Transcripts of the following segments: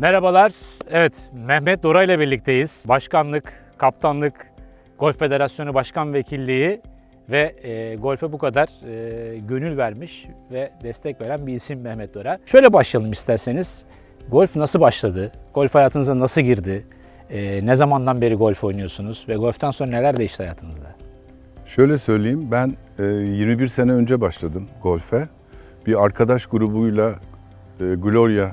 Merhabalar. Evet, Mehmet Dora ile birlikteyiz. Başkanlık, kaptanlık, Golf Federasyonu Başkan Vekilliği ve e, golfe bu kadar e, gönül vermiş ve destek veren bir isim Mehmet Dora. Şöyle başlayalım isterseniz. Golf nasıl başladı? Golf hayatınıza nasıl girdi? E, ne zamandan beri golf oynuyorsunuz ve golften sonra neler değişti hayatınızda? Şöyle söyleyeyim, ben e, 21 sene önce başladım golfe. Bir arkadaş grubuyla e, Gloria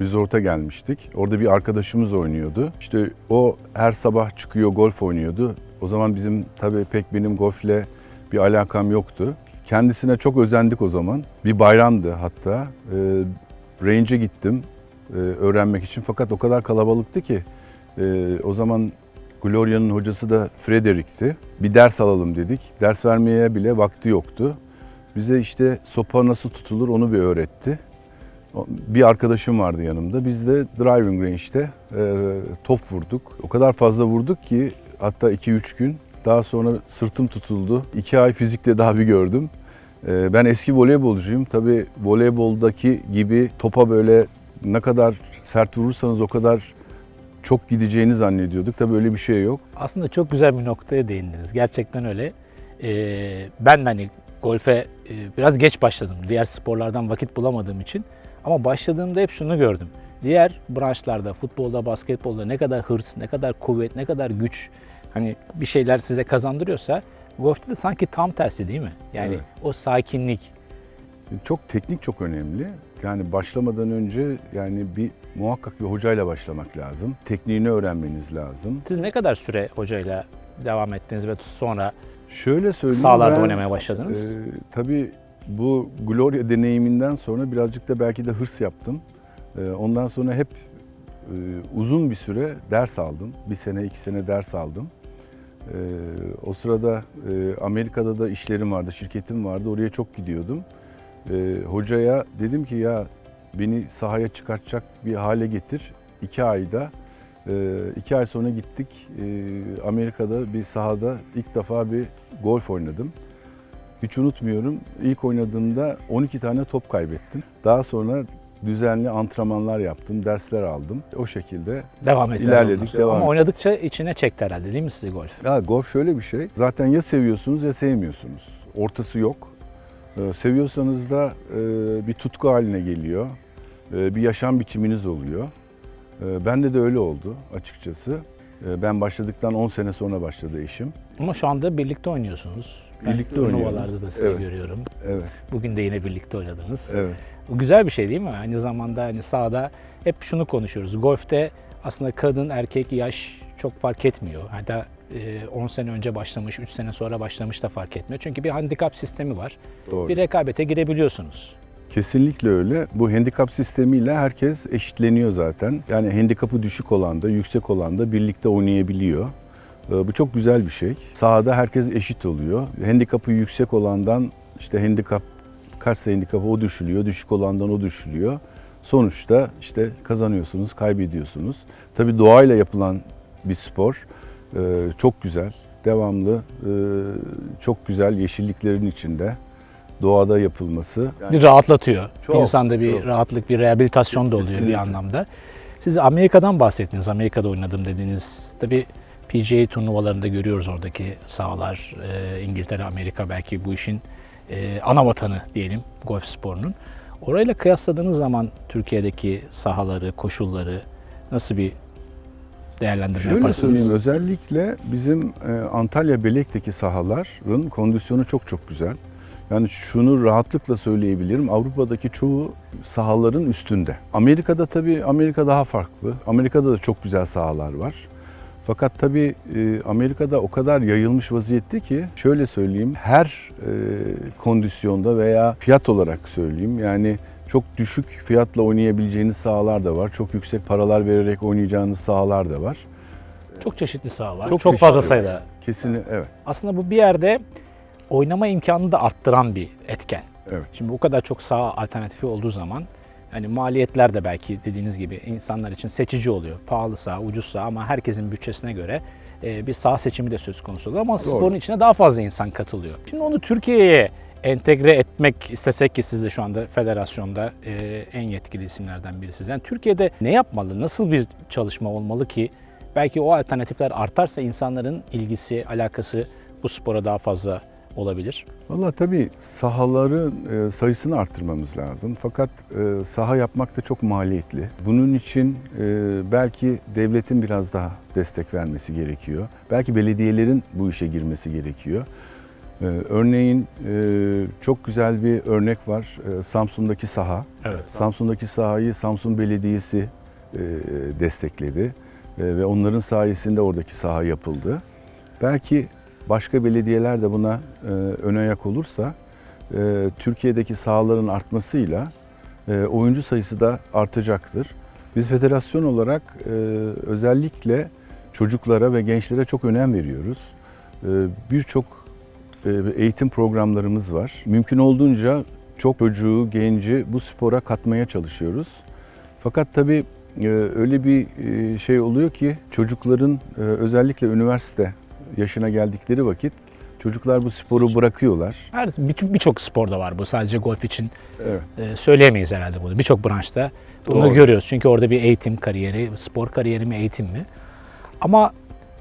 Resort'a gelmiştik. Orada bir arkadaşımız oynuyordu. İşte o her sabah çıkıyor golf oynuyordu. O zaman bizim tabii pek benim golfle bir alakam yoktu. Kendisine çok özendik o zaman. Bir bayramdı hatta. E, range'e gittim e, öğrenmek için fakat o kadar kalabalıktı ki e, o zaman Gloria'nın hocası da Frederick'ti. Bir ders alalım dedik. Ders vermeye bile vakti yoktu. Bize işte sopa nasıl tutulur onu bir öğretti. Bir arkadaşım vardı yanımda. Biz de driving range'de e, top vurduk. O kadar fazla vurduk ki hatta 2-3 gün. Daha sonra sırtım tutuldu. 2 ay fizik tedavi gördüm. E, ben eski voleybolcuyum. Tabii voleyboldaki gibi topa böyle ne kadar sert vurursanız o kadar çok gideceğini zannediyorduk. Tabii öyle bir şey yok. Aslında çok güzel bir noktaya değindiniz. Gerçekten öyle. Ee, ben hani golfe e, biraz geç başladım. Diğer sporlardan vakit bulamadığım için. Ama başladığımda hep şunu gördüm. Diğer branşlarda, futbolda, basketbolda ne kadar hırs, ne kadar kuvvet, ne kadar güç hani bir şeyler size kazandırıyorsa golfte de sanki tam tersi değil mi? Yani Evet. o sakinlik. Çok teknik çok önemli. Yani başlamadan önce yani bir muhakkak bir hocayla başlamak lazım. Tekniğini öğrenmeniz lazım. Siz ne kadar süre hocayla devam ettiniz ve sonra Şöyle söyleyeyim sahalarda ben, oynamaya başladınız? e, tabii bu Gloria deneyiminden sonra birazcık da belki de hırs yaptım. E, ondan sonra hep e, uzun bir süre ders aldım. Bir sene, iki sene ders aldım. E, o sırada e, Amerika'da da işlerim vardı, şirketim vardı. Oraya çok gidiyordum. E, hocaya dedim ki ya beni sahaya çıkartacak bir hale getir. İki ayda, e, iki ay sonra gittik Amerika'da bir sahada ilk defa bir golf oynadım. Hiç unutmuyorum. İlk oynadığımda 12 tane top kaybettim. Daha sonra düzenli antrenmanlar yaptım, dersler aldım. O şekilde devam ettiniz. ilerledik, devam Ama ettik. oynadıkça içine çekti herhalde değil mi sizi golf? Ya golf şöyle bir şey. Zaten ya seviyorsunuz ya sevmiyorsunuz. Ortası yok. Ee, seviyorsanız da e, bir tutku haline geliyor. E, bir yaşam biçiminiz oluyor. E, bende de öyle oldu açıkçası. E, ben başladıktan 10 sene sonra başladı eşim. Ama şu anda birlikte oynuyorsunuz. Ben Birlikte turnuvalarda oynuyoruz. da sizi Evet. görüyorum. Evet, Bugün de yine birlikte oynadınız. evet. Bu güzel bir şey değil mi? Aynı zamanda hani sahada hep şunu konuşuyoruz. Golfte aslında kadın, erkek, yaş çok fark etmiyor. Hatta e, 10 sene önce başlamış, 3 sene sonra başlamış da fark etmiyor. Çünkü bir handikap sistemi var. Doğru. Bir rekabete girebiliyorsunuz. Kesinlikle öyle. Bu handikap sistemiyle herkes eşitleniyor zaten. Yani handikapı düşük olan da yüksek olan da birlikte oynayabiliyor. Ee, Bu çok güzel bir şey. Sahada herkes eşit oluyor. Handikapı yüksek olandan işte handikap kaçsa handikapı o düşülüyor, düşük olandan o düşülüyor. Sonuçta işte kazanıyorsunuz, kaybediyorsunuz. Tabii doğayla yapılan bir spor. Ee, Çok güzel, devamlı, e, çok güzel yeşilliklerin içinde doğada yapılması. Bir rahatlatıyor. Çok, İnsanda bir çok. rahatlık, bir rehabilitasyon da oluyor bir Kesinlikle. anlamda. Siz Amerika'dan bahsettiniz. Amerika'da oynadım dediniz. Tabii PGA turnuvalarında görüyoruz oradaki sahalar. Ee, İngiltere, Amerika belki bu işin e, ana vatanı diyelim golf sporunun. Orayla kıyasladığınız zaman Türkiye'deki sahaları, koşulları nasıl bir değerlendirme Şöyle yaparsınız? söyleyeyim özellikle bizim e, Antalya Belek'teki sahaların kondisyonu çok çok güzel. Yani şunu rahatlıkla söyleyebilirim. Avrupa'daki çoğu sahaların üstünde. Amerika'da tabii Amerika daha farklı. Amerika'da da çok güzel sahalar var. Fakat tabii e, Amerika'da o kadar yayılmış vaziyette ki şöyle söyleyeyim her e, kondisyonda veya fiyat olarak söyleyeyim yani çok düşük fiyatla oynayabileceğiniz sahalar da var. Çok yüksek paralar vererek oynayacağınız sahalar da var. Çok çeşitli saha var. Çok Çok, fazla çeşitli. sayıda. Kesinlikle evet. Aslında bu bir yerde oynama imkanını da arttıran bir etken. Evet. Şimdi bu kadar çok saha alternatifi olduğu zaman hani maliyetler de belki dediğiniz gibi insanlar için seçici oluyor. Pahalı saha, ucuz saha ama herkesin bütçesine göre e, bir saha seçimi de söz konusu oluyor. Ama sporun içine daha fazla insan katılıyor. Şimdi onu Türkiye'ye entegre etmek istesek ki siz de şu anda federasyonda e, en yetkili isimlerden birisiniz. Yani Türkiye'de ne yapmalı, nasıl bir çalışma olmalı ki belki o alternatifler artarsa insanların ilgisi, alakası bu spora daha fazla olabilir? Valla tabii sahaların e, sayısını arttırmamız lazım. Fakat e, saha yapmak da çok maliyetli. Bunun için e, belki devletin biraz daha destek vermesi gerekiyor. Belki belediyelerin bu işe girmesi gerekiyor. Örneğin çok güzel bir örnek var. Samsun'daki saha. Evet. Samsun'daki sahayı Samsun Belediyesi destekledi ve onların sayesinde oradaki saha yapıldı. Belki başka belediyeler de buna e, ön ayak olursa e, Türkiye'deki sahaların artmasıyla e, oyuncu sayısı da artacaktır. Biz federasyon olarak e, özellikle çocuklara ve gençlere çok önem veriyoruz. E, Birçok e, eğitim programlarımız var. Mümkün olduğunca çok çocuğu, genci bu spora katmaya çalışıyoruz. Fakat tabii e, öyle bir e, şey oluyor ki çocukların e, özellikle üniversite yaşına geldikleri vakit çocuklar bu sporu bırakıyorlar. Her bir- birçok sporda var bu. Sadece golf için Evet. e, söyleyemeyiz herhalde bunu. Birçok branşta bunu Doğru. görüyoruz. Çünkü orada bir eğitim kariyeri, spor kariyeri mi, eğitim mi? Ama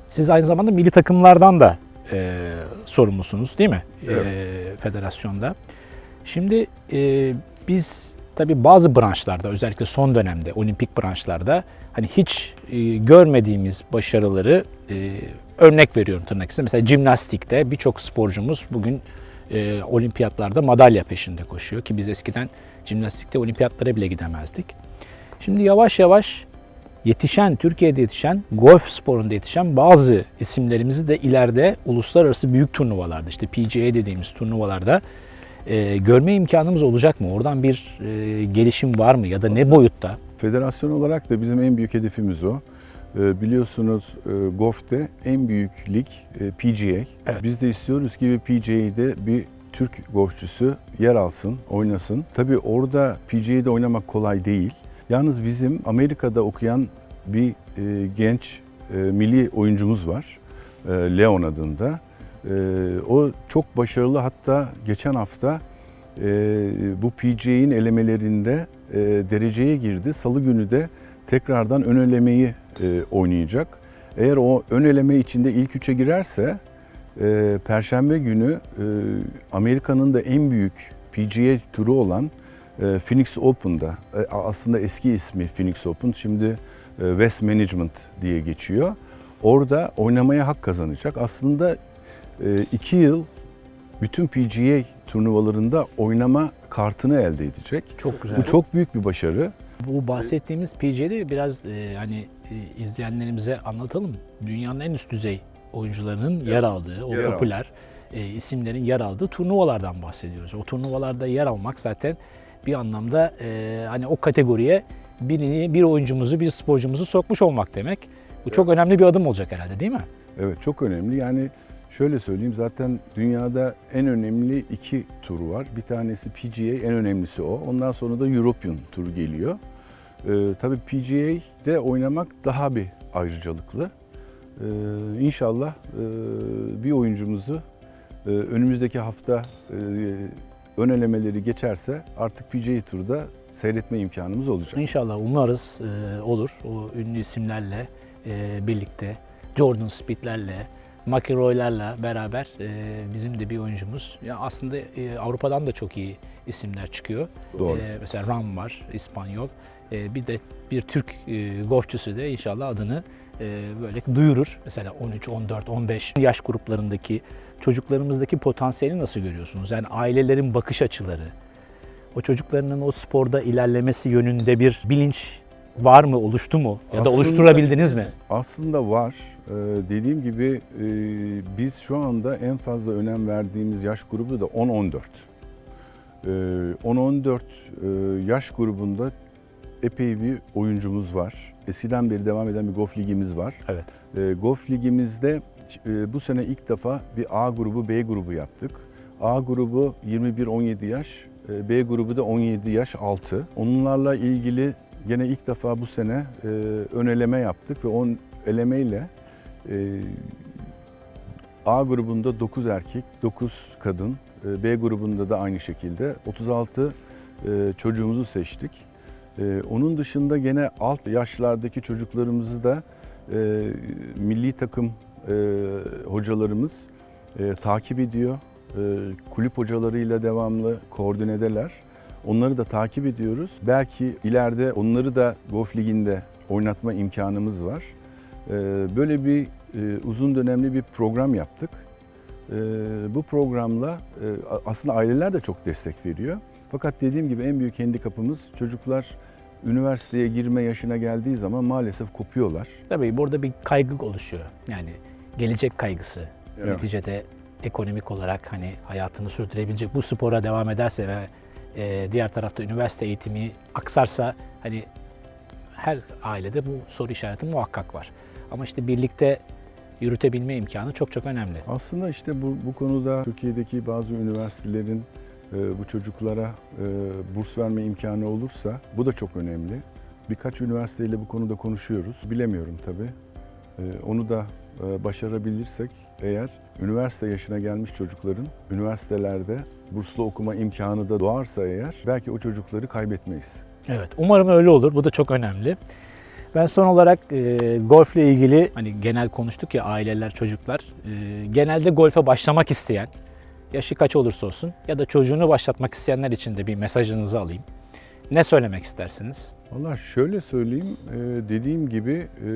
siz aynı zamanda milli takımlardan da e, sorumlusunuz değil mi? Evet. E, federasyonda. Şimdi e, biz tabii bazı branşlarda özellikle son dönemde olimpik branşlarda hani hiç e, görmediğimiz başarıları e, örnek veriyorum tırnak içinde. Mesela jimnastikte birçok sporcumuz bugün e, olimpiyatlarda madalya peşinde koşuyor ki biz eskiden jimnastikte olimpiyatlara bile gidemezdik. Şimdi yavaş yavaş yetişen, Türkiye'de yetişen, golf sporunda yetişen bazı isimlerimizi de ileride uluslararası büyük turnuvalarda, işte PGA dediğimiz turnuvalarda e, görme imkanımız olacak mı? Oradan bir e, gelişim var mı ya da ne boyutta? Federasyon olarak da bizim en büyük hedefimiz o. Ee, Biliyorsunuz e, golfte en büyük lig e, PGA. Evet. Biz de istiyoruz ki bir PGA'de bir Türk golfçüsü yer alsın, oynasın. Tabii orada PGA'de oynamak kolay değil. Yalnız bizim Amerika'da okuyan bir e, genç e, milli oyuncumuz var. E, Leon adında. E, o çok başarılı hatta geçen hafta e, bu PGA'nin elemelerinde e, dereceye girdi. Salı günü de tekrardan ön elemeyi e, oynayacak. Eğer o ön eleme içinde ilk üçe girerse e, Perşembe günü e, Amerika'nın da en büyük PGA turu olan e, Phoenix Open'da e, aslında eski ismi Phoenix Open şimdi e, West Management diye geçiyor. Orada oynamaya hak kazanacak. Aslında e, iki yıl bütün PGA turnuvalarında oynama kartını elde edecek. Çok güzel. Bu çok büyük bir başarı. Bu bahsettiğimiz PGA'de biraz e, hani e, izleyenlerimize anlatalım. Dünyanın en üst düzey oyuncularının yer aldığı, o Yer aldı. popüler e, isimlerin yer aldığı turnuvalardan bahsediyoruz. O turnuvalarda yer almak zaten bir anlamda e, hani o kategoriye birini, bir oyuncumuzu, bir sporcumuzu sokmuş olmak demek. Bu çok önemli bir adım olacak herhalde değil mi? Evet çok önemli. Yani şöyle söyleyeyim zaten dünyada en önemli iki tur var. Bir tanesi PGA en önemlisi o. Ondan sonra da European turu geliyor. Ee, tabii PGA'de oynamak daha bir ayrıcalıklı. Ee, inşallah e, bir oyuncumuzu e, önümüzdeki hafta e, ön elemeleri geçerse artık PGA turda seyretme imkanımız olacak. İnşallah umarız e, olur. O ünlü isimlerle e, birlikte, Jordan Speed'lerle, McIlroy'larla beraber e, bizim de bir oyuncumuz. Ya aslında e, Avrupa'dan da çok iyi isimler çıkıyor. Doğru. E, mesela Ram var, İspanyol. E, bir de bir Türk e, golfçüsü de inşallah adını e, böyle duyurur. Mesela 13, 14, 15 yaş gruplarındaki çocuklarımızdaki potansiyeli nasıl görüyorsunuz? Yani ailelerin bakış açıları, o çocuklarının o sporda ilerlemesi yönünde bir bilinç var mı, oluştu mu? Ya da Aslında- oluşturabildiniz mi? Aslında var. Ee, dediğim gibi e, biz şu anda en fazla önem verdiğimiz yaş grubu da 10-14. Ee, 10-14 e, yaş grubunda epey bir oyuncumuz var. Eskiden beri devam eden bir golf ligimiz var. Evet. Ee, golf ligimizde e, bu sene ilk defa bir A grubu, B grubu yaptık. A grubu 21-17 yaş, e, B grubu da 17 yaş altı. Onlarla ilgili gene ilk defa bu sene e, ön eleme yaptık ve on elemeyle e, A grubunda 9 erkek, 9 kadın. E, B grubunda da aynı şekilde 36 e, çocuğumuzu seçtik. E, Onun dışında gene alt yaşlardaki çocuklarımızı da e, milli takım e, hocalarımız e, takip ediyor. E, Kulüp hocalarıyla devamlı koordinedeler. Onları da takip ediyoruz. Belki ileride onları da Golf Ligi'nde oynatma imkanımız var. E, Böyle bir e, uzun dönemli bir program yaptık. E, Bu programla e, aslında aileler de çok destek veriyor. Fakat dediğim gibi en büyük handikapımız çocuklar üniversiteye girme yaşına geldiği zaman maalesef kopuyorlar. Tabii burada bir kaygı oluşuyor. Yani gelecek kaygısı. Evet. Neticede ekonomik olarak hani hayatını sürdürebilecek bu spora devam ederse ve e, diğer tarafta üniversite eğitimi aksarsa hani her ailede bu soru işareti muhakkak var. Ama işte birlikte yürütebilme imkanı çok çok önemli. Aslında işte bu, bu konuda Türkiye'deki bazı üniversitelerin e, bu çocuklara e, burs verme imkanı olursa bu da çok önemli. Birkaç üniversiteyle bu konuda konuşuyoruz. Bilemiyorum tabii. E, onu da e, başarabilirsek eğer üniversite yaşına gelmiş çocukların üniversitelerde burslu okuma imkanı da doğarsa eğer belki o çocukları kaybetmeyiz. Evet, umarım öyle olur. Bu da çok önemli. Ben son olarak e, golfle ilgili hani genel konuştuk ya aileler, çocuklar. E, genelde golfe başlamak isteyen, yaşı kaç olursa olsun ya da çocuğunu başlatmak isteyenler için de bir mesajınızı alayım. Ne söylemek istersiniz? Valla şöyle söyleyeyim, e, dediğim gibi e,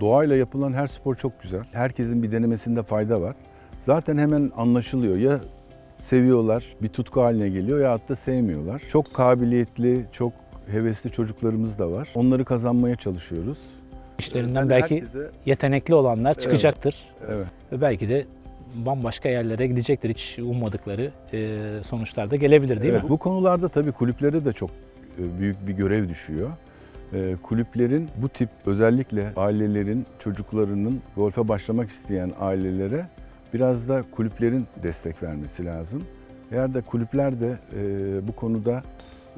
doğayla yapılan her spor çok güzel. Herkesin bir denemesinde fayda var. Zaten hemen anlaşılıyor. Ya seviyorlar, bir tutku haline geliyor ya da sevmiyorlar. Çok kabiliyetli, çok hevesli çocuklarımız da var. Onları kazanmaya çalışıyoruz. İşlerinden Yani belki herkese- yetenekli olanlar çıkacaktır evet. ve belki de bambaşka yerlere gidecektir. Hiç ummadıkları e, sonuçlar da gelebilir değil Evet, mi? Bu konularda tabii kulüplere de çok büyük bir görev düşüyor. E, Kulüplerin bu tip özellikle ailelerin çocuklarının golfe başlamak isteyen ailelere biraz da kulüplerin destek vermesi lazım. Eğer de kulüpler de e, bu konuda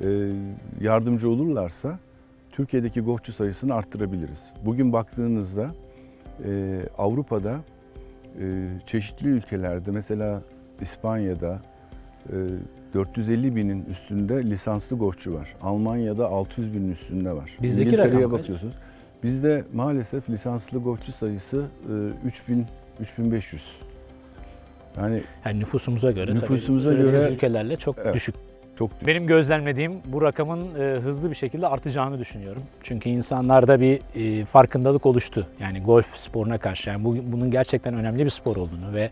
e, yardımcı olurlarsa Türkiye'deki golfçü sayısını arttırabiliriz. Bugün baktığınızda e, Avrupa'da e, çeşitli ülkelerde mesela İspanya'da e, 450 binin üstünde lisanslı golfçü var. Almanya'da 600 binin üstünde var. Bizdeki İngiltere'ye rakam kaç? bakıyorsunuz. Bizde maalesef lisanslı golfçü sayısı e, 3000 3500. Yani Yani nüfusumuza göre, Nüfusumuza tabii göre- ülkelerle çok Evet. düşük. çok düşük. Benim gözlemlediğim bu rakamın e, hızlı bir şekilde artacağını düşünüyorum. Çünkü insanlarda bir e, farkındalık oluştu. Yani golf sporuna karşı. Yani bu, bunun gerçekten önemli bir spor olduğunu ve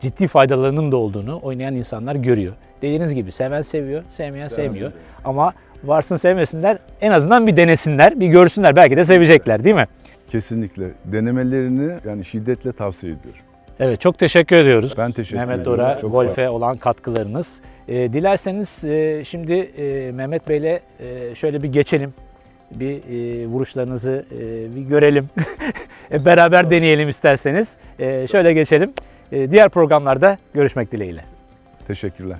ciddi faydalarının da olduğunu oynayan insanlar görüyor. Dediğiniz gibi seven seviyor, sevmeyen sevmiyor. Ama varsın sevmesinler en azından bir denesinler, bir görsünler. Belki de sevecekler değil mi? Kesinlikle denemelerini yani şiddetle tavsiye ediyorum. Evet çok teşekkür ediyoruz. Ben teşekkür Mehmet ediyorum. Dora Çok sağ Golf'e olan katkılarınız. Ee, dilerseniz e, şimdi e, Mehmet Bey'le e, şöyle bir geçelim. Bir e, vuruşlarınızı e, bir görelim. E, Beraber deneyelim isterseniz. E, şöyle geçelim. E, diğer programlarda görüşmek dileğiyle. Teşekkürler.